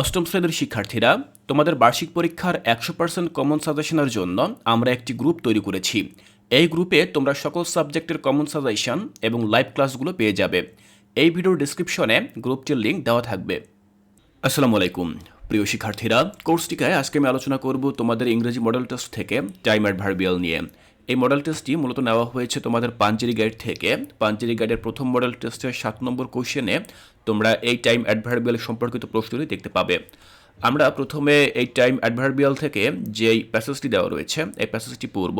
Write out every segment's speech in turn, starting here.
অষ্টম শ্রেণির শিক্ষার্থীরা, তোমাদের বার্ষিক পরীক্ষার একশো পার্সেন্ট কমন সাজেশনের জন্য আমরা একটি গ্রুপ তৈরি করেছি। এই গ্রুপে তোমরা সকল সাবজেক্টের কমন সাজেশন এবং লাইভ ক্লাসগুলো পেয়ে যাবে। এই ভিডিওর ডিসক্রিপশনে গ্রুপটির লিঙ্ক দেওয়া থাকবে। আসসালামু আলাইকুম। প্রিয় শিক্ষার্থীরা কোর্সটিকায় আজকে আমি আলোচনা করব তোমাদের ইংরেজি মডেল টেস্ট থেকে টাইম অ্যাডভার্বিয়াল নিয়ে। এই মডেল টেস্টটি মূলত নেওয়া হয়েছে তোমাদের পাঞ্চেরি গাইড থেকে। পাঞ্চেরি গাইডের প্রথম মডেল টেস্টের সাত নম্বর কোশ্চেনে তোমরা এই টাইম অ্যাডভার্বিয়াল সম্পর্কিত প্রশ্নটি দেখতে পাবে। আমরা প্রথমে এই টাইম অ্যাডভার্বিয়াল থেকে যেই প্যাসেজটি দেওয়া রয়েছে, এই প্যাসেজটি পড়ব,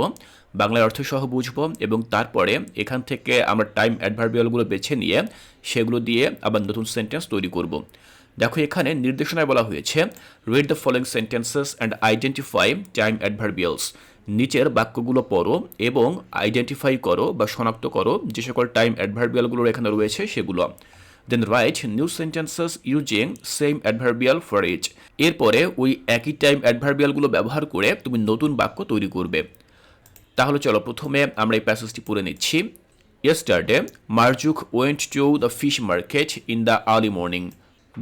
বাংলার অর্থ সহ বুঝব এবং তারপরে এখান থেকে আমরা টাইম অ্যাডভার্বিয়ালগুলো বেছে নিয়ে সেগুলো দিয়ে আবার নতুন সেন্টেন্স তৈরি করব। দেখো এখানে নির্দেশনায় বলা হয়েছে read the following sentences and identify time adverbials নিচের বাক্যগুলো পড়ো এবং আইডেন্টিফাই করো বা শনাক্ত করো যে সকল টাইম অ্যাডভার্বিয়ালগুলো এখানে রয়েছে সেগুলো। Then write new sentences using same adverbial for each এরপরে ওই একই টাইম অ্যাডভার্বিয়ালগুলো ব্যবহার করে তুমি নতুন বাক্য তৈরি করবে। তাহলে চলো প্রথমে আমরা এই প্যাসেজটি পড়ে নিচ্ছি। Yesterday Marzuk went to the fish market in the early morning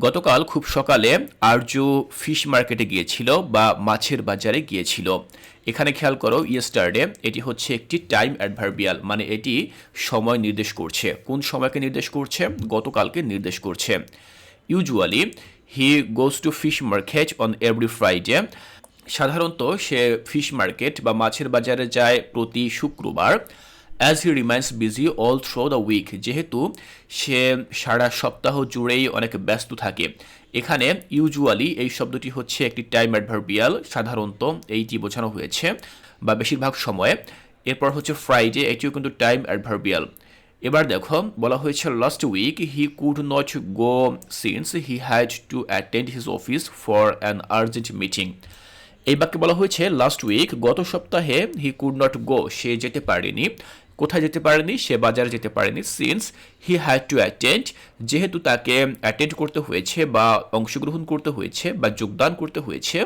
গতকাল খুব সকালে আর্য ফিশ মার্কেটে গিয়েছিল বা মাছের বাজারে গিয়েছিল। এখানে খেয়াল করো ইয়েস্টারডে এটি হচ্ছে একটি টাইম অ্যাডভার্বিয়াল মানে এটি সময় নির্দেশ করছে। কোন সময়কে নির্দেশ করছে? গতকালকে নির্দেশ করছে। Usually he goes to fish market on every Friday সাধারণত সে ফিশ মার্কেট বা মাছের বাজারে যায় প্রতি শুক্রবার। As he remains busy all through the week যেহেতু সে সারা সপ্তাহ জুড়েই অনেক ব্যস্ত থাকে। এখানে ইউজুয়ালি এই শব্দটি হচ্ছে একটি টাইম অ্যাডভার্বিয়াল সাধারণত এইটি বোঝানো হয়েছে বা বেশিরভাগ সময়ে। এরপর হচ্ছে ফ্রাইডে এটিও কিন্তু টাইম অ্যাডভার্বিয়াল এবার দেখো, বলা হয়েছে last week he could not go since he had to attend his office for an urgent meeting এই বাক্যে বলা হয়েছে লাস্ট উইক গত সপ্তাহে হি কুড নট গো সে যেতে পারেনি। কোথায় যেতে পারেনি, সে বাজারে যেতে পারেনি since he had to attend যেহেতু তাকে অ্যাটেন্ড করতে হয়েছে বা অংশগ্রহণ করতে হয়েছে বা যোগদান করতে হয়েছে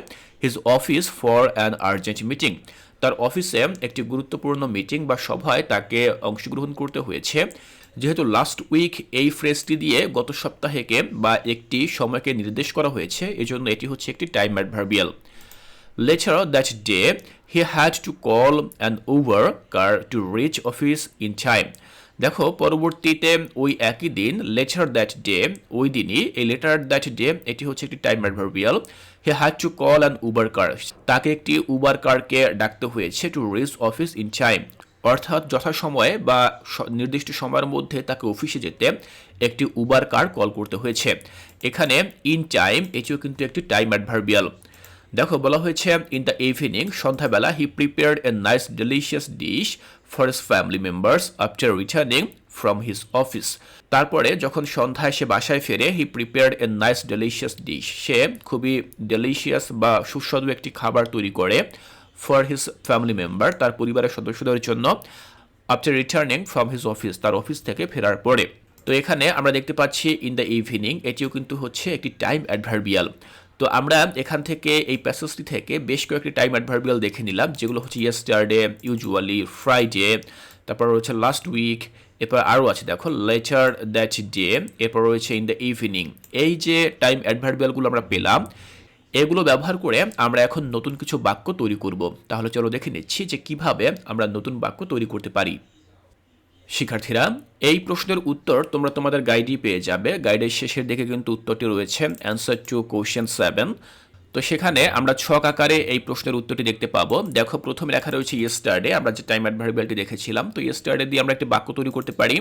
his office for an urgent meeting তার অফিসে একটি গুরুত্বপূর্ণ মিটিং বা সভায় তাকে অংশগ্রহণ করতে হয়েছে। যেহেতু লাস্ট উইক এই ফ্রেজটি দিয়ে গত সপ্তাহেকে বা একটি সময়কে নির্দেশ করা হয়েছে, এজন্য এটি হচ্ছে একটি time adverbial Later that day, he had to call an Uber car to reach office in time. দেখো পরবর্তীতে ওই একই দিন লেটার দ্যাট ডে ওই দিনই এই লেটার দ্যাট ডে এটি হচ্ছে একটি time adverbial he had to call an Uber car তাকে একটি উবার কারকে ডাকতে হয়েছে to reach office in time অর্থাৎ যথাসময়ে বা নির্দিষ্ট সময়ের মধ্যে তাকে অফিসে যেতে একটি উবার কার কল করতে হয়েছে। এখানে ইন টাইম এটিও কিন্তু একটি টাইম অ্যাডভার্বিয়াল দেখো, বলা হয়েছে ইন দ্য ইভিনিং সন্ধ্যাবেলা he prepared a nice delicious dish for his family members after returning from his office তারপরে, যখন সন্ধ্যায় সে বাসায় ফেরে he prepared a nice delicious dish সে খুবই ডেলিশিয়াস বা সুস্বাদু একটি খাবার তৈরি করে ফর হিস ফ্যামিলি মেম্বার তার পরিবারের সদস্যদের জন্য after returning from his office তার অফিস থেকে ফেরার পরে। তো এখানে আমরা দেখতে পাচ্ছি ইন দ্য ইভিনিং এটিও কিন্তু হচ্ছে একটি টাইম অ্যাডভার্বিয়াল তো আমরা এখান থেকে এই প্যাসেজটি থেকে বেশ কয়েকটি টাইম অ্যাডভার্বিয়াল দেখে নিলাম, যেগুলো হচ্ছে ইয়েস্টারডে ইউজুয়ালি ফ্রাইডে তারপর রয়েছে লাস্ট উইক এরপর আরও আছে, দেখো লেটার দ্যাট ডে এরপর রয়েছে ইন দ্য ইভিনিং এই যে টাইম অ্যাডভার্বিয়ালগুলো আমরা পেলাম, এগুলো ব্যবহার করে আমরা এখন নতুন কিছু বাক্য তৈরি করব। তাহলে চলো দেখে নিচ্ছি যে কীভাবে আমরা নতুন বাক্য তৈরি করতে পারি। শিক্ষার্থীরা, এই প্রশ্নের উত্তর তোমরা তোমাদের গাইডই পেয়ে যাবে। গাইডের শেষের দিকে কিন্তু উত্তরটি রয়েছে অ্যান্সার টু কোশ্চেন সেভেন তো সেখানে আমরা ছক আকারে এই প্রশ্নের উত্তরটি দেখতে পাবো। দেখো, প্রথমে লেখা রয়েছে ইয়েস্টারডে আমরা যে টাইম অ্যাডভার্বিয়ালটি দেখেছিলাম, তো ইয়েস্টারডে দিয়ে আমরা একটি বাক্য তৈরি করতে পারি।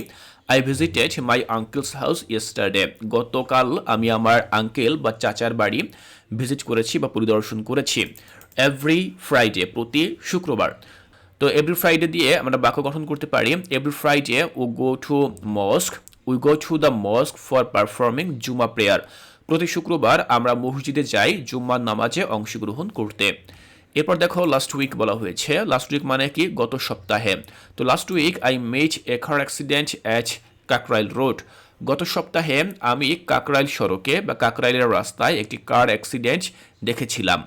I visited my uncle's house yesterday গতকাল আমি আমার আঙ্কেল বা চাচার বাড়ি ভিজিট করেছি বা পরিদর্শন করেছি। এভরি ফ্রাইডে প্রতি শুক্রবার। তো এভরি ফ্রাইডে দিয়ে আমরা বাক্য গঠন করতে পারি every Friday O go to mosque we go to the mosque for performing Jumma prayer প্রতি শুক্রবার আমরা মসজিদে যাই জুম্মার নামাজে অংশগ্রহণ করতে। এরপর দেখো লাস্ট উইক বলা হয়েছে। লাস্ট উইক মানে কি? গত সপ্তাহে। তো last week I met a car accident at Kakrail road গত সপ্তাহে আমি কাকরাইল সড়কে বা কাকরাইলের রাস্তায় একটি কার অ্যাক্সিডেন্ট দেখেছিলাম।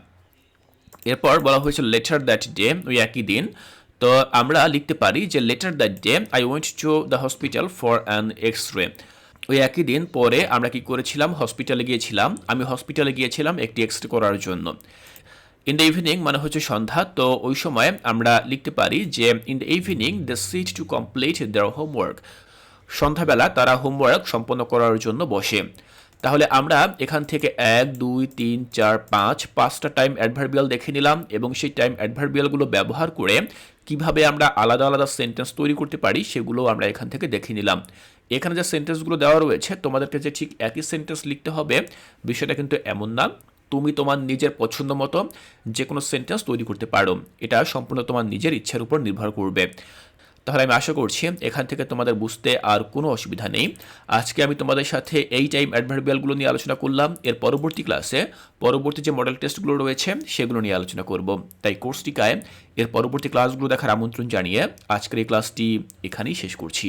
এরপর বলা হয়েছে লেটার দ্যাট ডে ওই একই দিন তো আমরা লিখতে পারি যে later that day I went to the hospital for an X ray ওই একই দিন পরে আমরা কি করেছিলাম? হসপিটালে গিয়েছিলাম। আমি হসপিটালে গিয়েছিলাম একটি এক্স রে করার জন্য। ইন দ্য ইভিনিং মানে হচ্ছে সন্ধ্যা, তো ওই সময় আমরা লিখতে পারি যে in the evening the sit to complete their homework সন্ধ্যাবেলা তারা হোমওয়ার্ক সম্পন্ন করার জন্য বসে। তাহলে আমরা এখান থেকে এক, দুই, তিন, চার, পাঁচ, পাঁচটা টাইম অ্যাডভার্বিয়াল দেখে নিলাম এবং সেই টাইম অ্যাডভার্বিয়ালগুলো ব্যবহার করে কীভাবে আমরা আলাদা আলাদা সেন্টেন্স তৈরি করতে পারি সেগুলো আমরা এখান থেকে দেখে নিলাম। এখানে যে সেন্টেন্সগুলো দেওয়া রয়েছে, তোমাদেরকে যে ঠিক একই সেন্টেন্স লিখতে হবে, বিষয়টা কিন্তু এমন না। তুমি তোমার নিজের পছন্দ মতো যে কোনো সেন্টেন্স তৈরি করতে পারো। এটা সম্পূর্ণ তোমার নিজের ইচ্ছার উপর নির্ভর করবে। তাহলে আমি আশা করছি এখান থেকে তোমাদের বুঝতে আর কোনো অসুবিধা নেই। আজকে আমি তোমাদের সাথে এই টাইম অ্যাডভার্বিয়ালগুলো নিয়ে আলোচনা করলাম। এর পরবর্তী ক্লাসে পরবর্তী যে মডেল টেস্টগুলো রয়েছে, সেগুলো নিয়ে আলোচনা করব। তাই কোর্সটিকায় এর পরবর্তী ক্লাসগুলো দেখার আমন্ত্রণ জানিয়ে আজকের এই ক্লাসটি এখানেই শেষ করছি।